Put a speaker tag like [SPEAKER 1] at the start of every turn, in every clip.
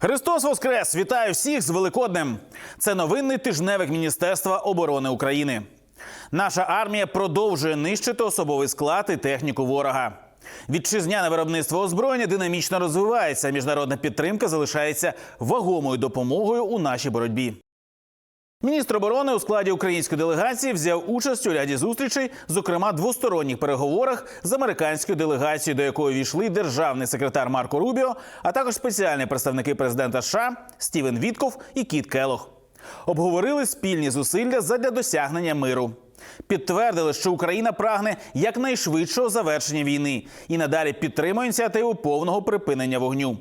[SPEAKER 1] Христос Воскрес! Вітаю всіх з Великоднем! Це новинний тижневик Міністерства оборони України. Наша армія продовжує нищити особовий склад і техніку ворога. Вітчизняне виробництво озброєння динамічно розвивається. Міжнародна підтримка залишається вагомою допомогою у нашій боротьбі. Міністр оборони у складі української делегації взяв участь у ряді зустрічей, зокрема двосторонніх переговорах з американською делегацією, до якої війшли державний секретар Марко Рубіо, а також спеціальні представники президента США Стівен Вітков і Кіт Келох. Обговорили спільні зусилля задля досягнення миру. Підтвердили, що Україна прагне якнайшвидшого завершення війни і надалі підтримує ініціативу повного припинення вогню.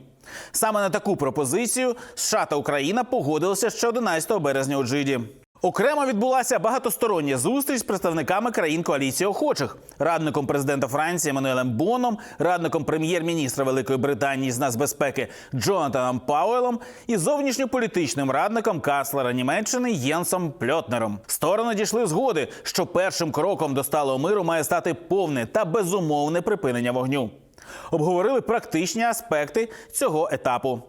[SPEAKER 1] Саме на таку пропозицію США та Україна погодилися ще 11 березня у Джиді. Окремо відбулася багатостороння зустріч з представниками країн коаліції охочих, радником президента Франції Еммануелем Боном, радником прем'єр-міністра Великої Британії з нацбезпеки Джонатаном Пауелом і зовнішньополітичним радником канцлера Німеччини Єнсом Пльотнером. Сторони дійшли згоди, що першим кроком до сталого миру має стати повне та безумовне припинення вогню. Обговорили практичні аспекти цього етапу.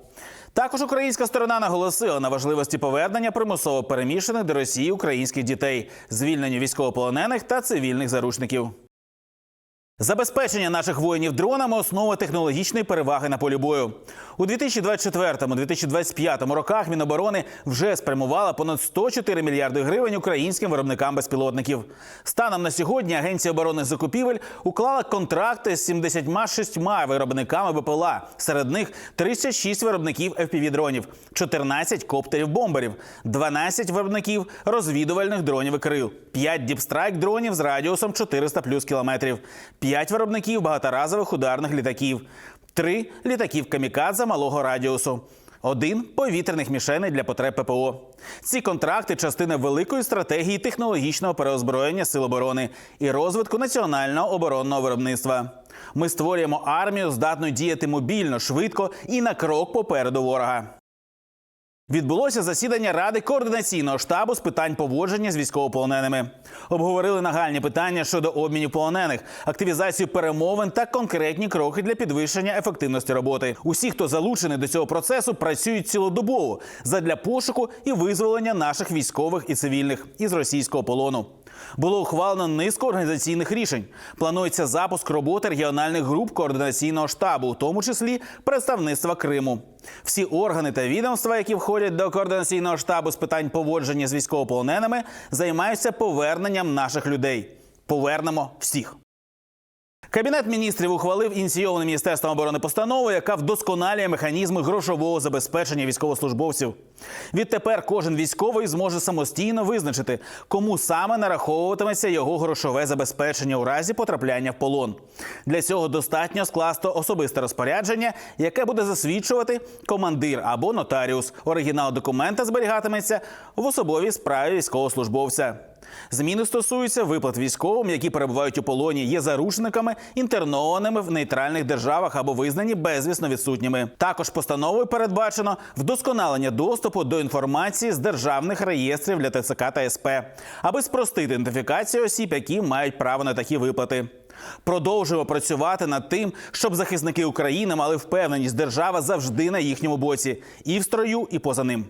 [SPEAKER 1] Також українська сторона наголосила на важливості повернення примусово переміщених до Росії українських дітей, звільнення військовополонених та цивільних заручників. Забезпечення наших воїнів дронами основа технологічної переваги на полі бою. У 2024-2025 роках Міноборони вже спрямувала понад 104 мільярди гривень українським виробникам безпілотників. Станом на сьогодні Агенція оборонних закупівель уклала контракти з 76 виробниками БПЛА. Серед них 36 виробників FPV-дронів, 14 коптерів-бомберів, 12 виробників розвідувальних дронів і крил, 5 діпстрайк дронів з радіусом 400 плюс кілометрів, 5 виробників багаторазових ударних літаків, 3 літаків камікадзе малого радіусу. Один повітряних мішеней для потреб ППО. Ці контракти частина великої стратегії технологічного переозброєння сил оборони і розвитку національного оборонного виробництва. Ми створюємо армію, здатну діяти мобільно, швидко і на крок попереду ворога. Відбулося засідання Ради координаційного штабу з питань поводження з військовополоненими. Обговорили нагальні питання щодо обмінів полонених, активізацію перемовин та конкретні кроки для підвищення ефективності роботи. Усі, хто залучений до цього процесу, працюють цілодобово задля пошуку і визволення наших військових і цивільних із російського полону. Було ухвалено низку організаційних рішень. Планується запуск роботи регіональних груп координаційного штабу, у тому числі представництва Криму. Всі органи та відомства, які входять до координаційного штабу з питань поводження з військовополоненими, займаються поверненням наших людей. Повернемо всіх. Кабінет міністрів ухвалив ініційовану міністерством оборони постанову, яка вдосконалює механізми грошового забезпечення військовослужбовців. Відтепер кожен військовий зможе самостійно визначити, кому саме нараховуватиметься його грошове забезпечення у разі потрапляння в полон. Для цього достатньо скласти особисте розпорядження, яке буде засвідчувати командир або нотаріус. Оригінал документа зберігатиметься в особовій справі військовослужбовця. Зміни стосуються виплат військовим, які перебувають у полоні, є заручниками, інтернованими в нейтральних державах або визнані безвісно відсутніми. Також постановою передбачено вдосконалення доступу до інформації з державних реєстрів для ТЦК та СП, аби спростити ідентифікацію осіб, які мають право на такі виплати. Продовжуємо працювати над тим, щоб захисники України мали впевненість, держава завжди на їхньому боці, і в строю, і поза ним.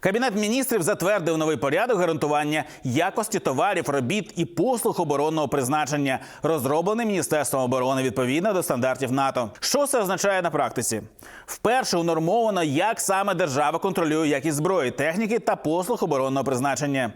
[SPEAKER 1] Кабінет міністрів затвердив новий порядок гарантування якості товарів, робіт і послуг оборонного призначення, розроблений Міністерством оборони відповідно до стандартів НАТО. Що це означає на практиці? Вперше унормовано, як саме держава контролює якість зброї, техніки та послуг оборонного призначення.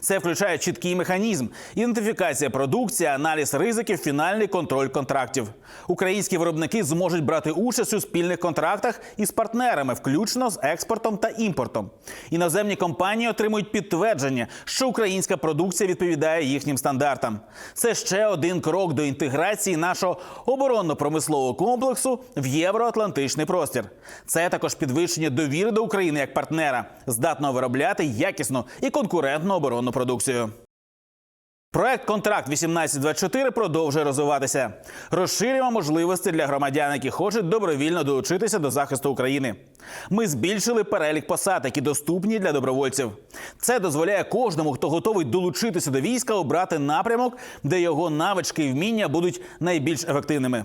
[SPEAKER 1] Це включає чіткий механізм, ідентифікація продукції, аналіз ризиків, фінальний контроль контрактів. Українські виробники зможуть брати участь у спільних контрактах із партнерами, включно з експортом та імпортом. Іноземні компанії отримують підтвердження, що українська продукція відповідає їхнім стандартам. Це ще один крок до інтеграції нашого оборонно-промислового комплексу в євроатлантичний простір. Це також підвищення довіри до України як партнера, здатного виробляти якісну і конкурентну оборонну продукцію. Проект Контракт 1824 продовжує розвиватися. Розширюємо можливості для громадян, які хочуть добровільно долучитися до захисту України. Ми збільшили перелік посад, які доступні для добровольців. Це дозволяє кожному, хто готовий долучитися до війська, обрати напрямок, де його навички і вміння будуть найбільш ефективними.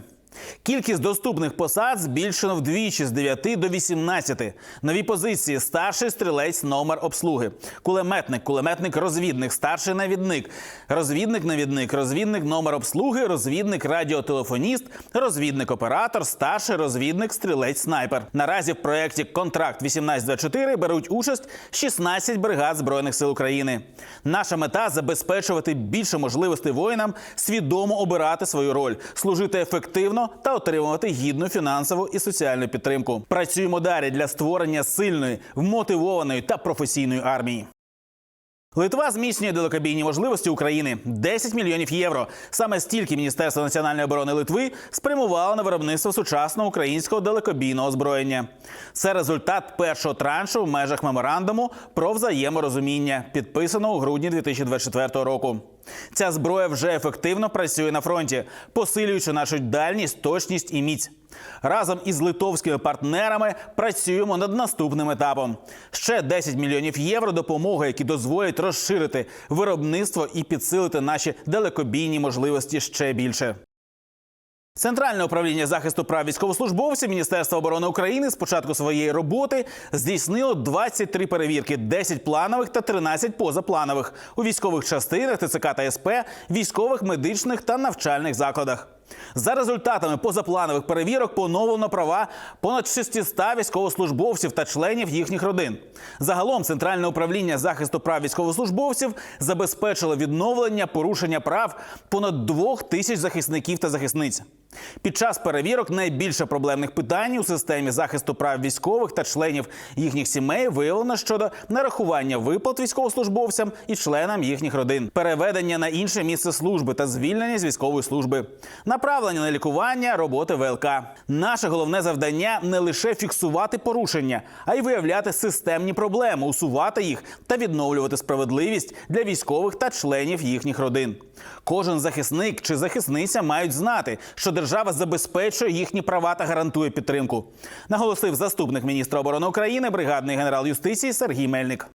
[SPEAKER 1] Кількість доступних посад збільшено вдвічі з 9 до 18. Нові позиції. Старший стрілець номер обслуги, кулеметник, кулеметник, розвідник, старший навідник, розвідник, навідник, розвідник номер обслуги, розвідник, радіотелефоніст, розвідник оператор, старший розвідник, стрілець снайпер. Наразі в проєкті Контракт 1824 беруть участь 16 бригад збройних сил України. Наша мета забезпечувати більше можливостей воїнам свідомо обирати свою роль, служити ефективно та отримувати гідну фінансову і соціальну підтримку. Працюємо далі для створення сильної, вмотивованої та професійної армії. Литва зміцнює далекобійні можливості України 10 мільйонів євро. Саме стільки Міністерство національної оборони Литви спрямувало на виробництво сучасного українського далекобійного озброєння. Це результат першого траншу в межах меморандуму про взаєморозуміння, підписаного у грудні 2024 року. Ця зброя вже ефективно працює на фронті, посилюючи нашу дальність, точність і міць. Разом із литовськими партнерами працюємо над наступним етапом. Ще 10 мільйонів євро допомоги, які дозволять розширити виробництво і підсилити наші далекобійні можливості ще більше. Центральне управління захисту прав військовослужбовців Міністерства оборони України з початку своєї роботи здійснило 23 перевірки, 10 планових та 13 позапланових у військових частинах ТЦК та СП, військових, медичних та навчальних закладах. За результатами позапланових перевірок поновлено права понад 600 військовослужбовців та членів їхніх родин. Загалом Центральне управління захисту прав військовослужбовців забезпечило відновлення порушення прав понад двох тисяч захисників та захисниць. Під час перевірок найбільше проблемних питань у системі захисту прав військових та членів їхніх сімей виявлено щодо нарахування виплат військовослужбовцям і членам їхніх родин, переведення на інше місце служби та звільнення з військової служби, направлення на лікування, роботи ВЛК. Наше головне завдання не лише фіксувати порушення, а й виявляти системні проблеми, усувати їх та відновлювати справедливість для військових та членів їхніх родин. Кожен захисник чи захисниця мають знати, що держава забезпечує їхні права та гарантує підтримку. Наголосив заступник міністра оборони України, бригадний генерал юстиції Сергій Мельник.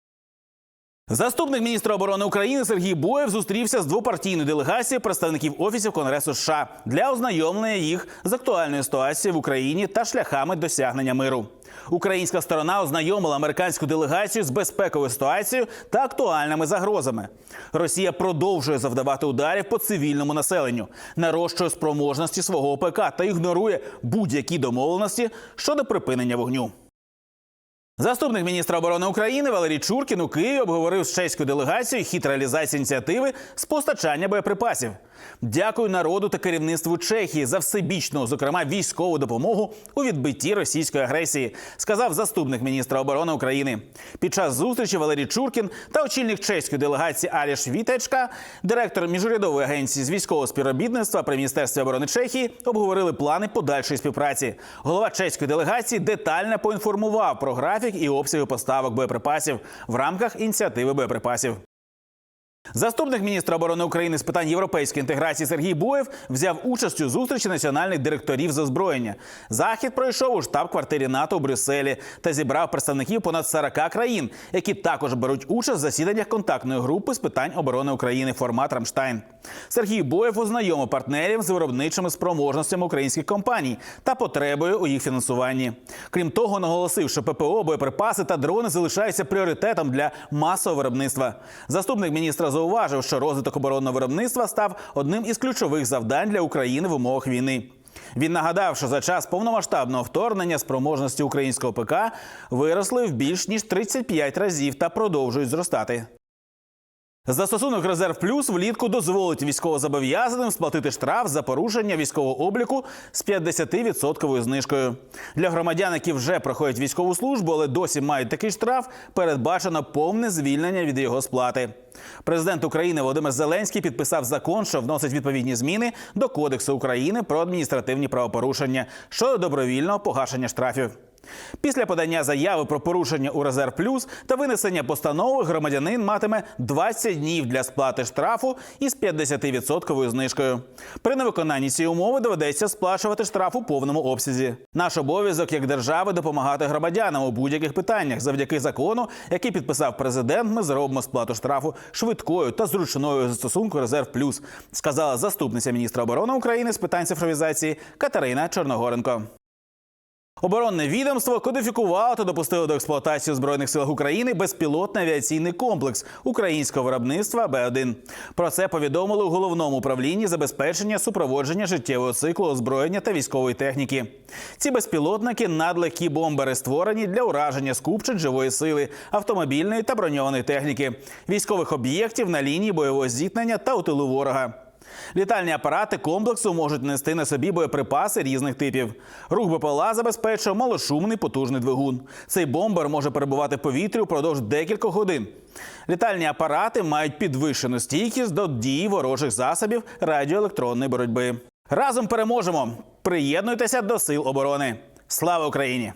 [SPEAKER 1] Заступник міністра оборони України Сергій Боєв зустрівся з двопартійною делегацією представників офісів Конгресу США для ознайомлення їх з актуальною ситуацією в Україні та шляхами досягнення миру. Українська сторона ознайомила американську делегацію з безпековою ситуацією та актуальними загрозами. Росія продовжує завдавати ударів по цивільному населенню, нарощує спроможності свого ОПК та ігнорує будь-які домовленості щодо припинення вогню. Заступник міністра оборони України Валерій Чуркін у Києві обговорив з чеською делегацією хід реалізації ініціативи з постачання боєприпасів. Дякую народу та керівництву Чехії за всебічну, зокрема військову допомогу у відбитті російської агресії, сказав заступник міністра оборони України. Під час зустрічі Валерій Чуркін та очільник чеської делегації Аліш Вітечка, директор міжурядової агенції з військового співробітництва при міністерстві оборони Чехії, обговорили плани подальшої співпраці. Голова чеської делегації детально поінформував про графік і обсяги поставок боєприпасів в рамках ініціативи боєприпасів. Заступник міністра оборони України з питань європейської інтеграції Сергій Боєв взяв участь у зустрічі національних директорів з озброєння. Захід пройшов у штаб-квартирі НАТО у Брюсселі та зібрав представників понад 40 країн, які також беруть участь в засіданнях контактної групи з питань оборони України формат Рамштайн. Сергій Боєв ознайомив партнерів з виробничими спроможностями українських компаній та потребою у їх фінансуванні. Крім того, наголосив, що ППО, боєприпаси та дрони залишаються пріоритетом для масового виробництва. Заступник міністра зауважив, що розвиток оборонного виробництва став одним із ключових завдань для України в умовах війни. Він нагадав, що за час повномасштабного вторгнення спроможності українського ПК виросли в більш ніж 35 разів та продовжують зростати. Застосунок Резерв Плюс влітку дозволить військовозобов'язаним сплатити штраф за порушення військового обліку з 50% знижкою. Для громадян, які вже проходять військову службу, але досі мають такий штраф, передбачено повне звільнення від його сплати. Президент України Володимир Зеленський підписав закон, що вносить відповідні зміни до Кодексу України про адміністративні правопорушення щодо добровільного погашення штрафів. Після подання заяви про порушення у резерв плюс та винесення постанови громадянин матиме 20 днів для сплати штрафу із 50% знижкою. При невиконанні цієї умови доведеться сплачувати штраф у повному обсязі. Наш обов'язок як держави допомагати громадянам у будь-яких питаннях. Завдяки закону, який підписав президент, ми зробимо сплату штрафу швидкою та зручною застосунку резерв плюс, сказала заступниця міністра оборони України з питань цифровізації Катерина Чорногоренко. Оборонне відомство кодифікувало та допустило до експлуатації у збройних силах України безпілотний авіаційний комплекс українського виробництва Б-1. Про це повідомили у головному управлінні забезпечення супроводження життєвого циклу озброєння та військової техніки. Ці безпілотники надлегкі бомбери створені для ураження скупчень живої сили, автомобільної та броньованої техніки, військових об'єктів на лінії бойового зіткнення та у тилу ворога. Літальні апарати комплексу можуть нести на собі боєприпаси різних типів. Рух БПЛА забезпечує малошумний потужний двигун. Цей бомбер може перебувати в повітрі впродовж декількох годин. Літальні апарати мають підвищену стійкість до дії ворожих засобів радіоелектронної боротьби. Разом переможемо! Приєднуйтеся до сил оборони. Слава Україні!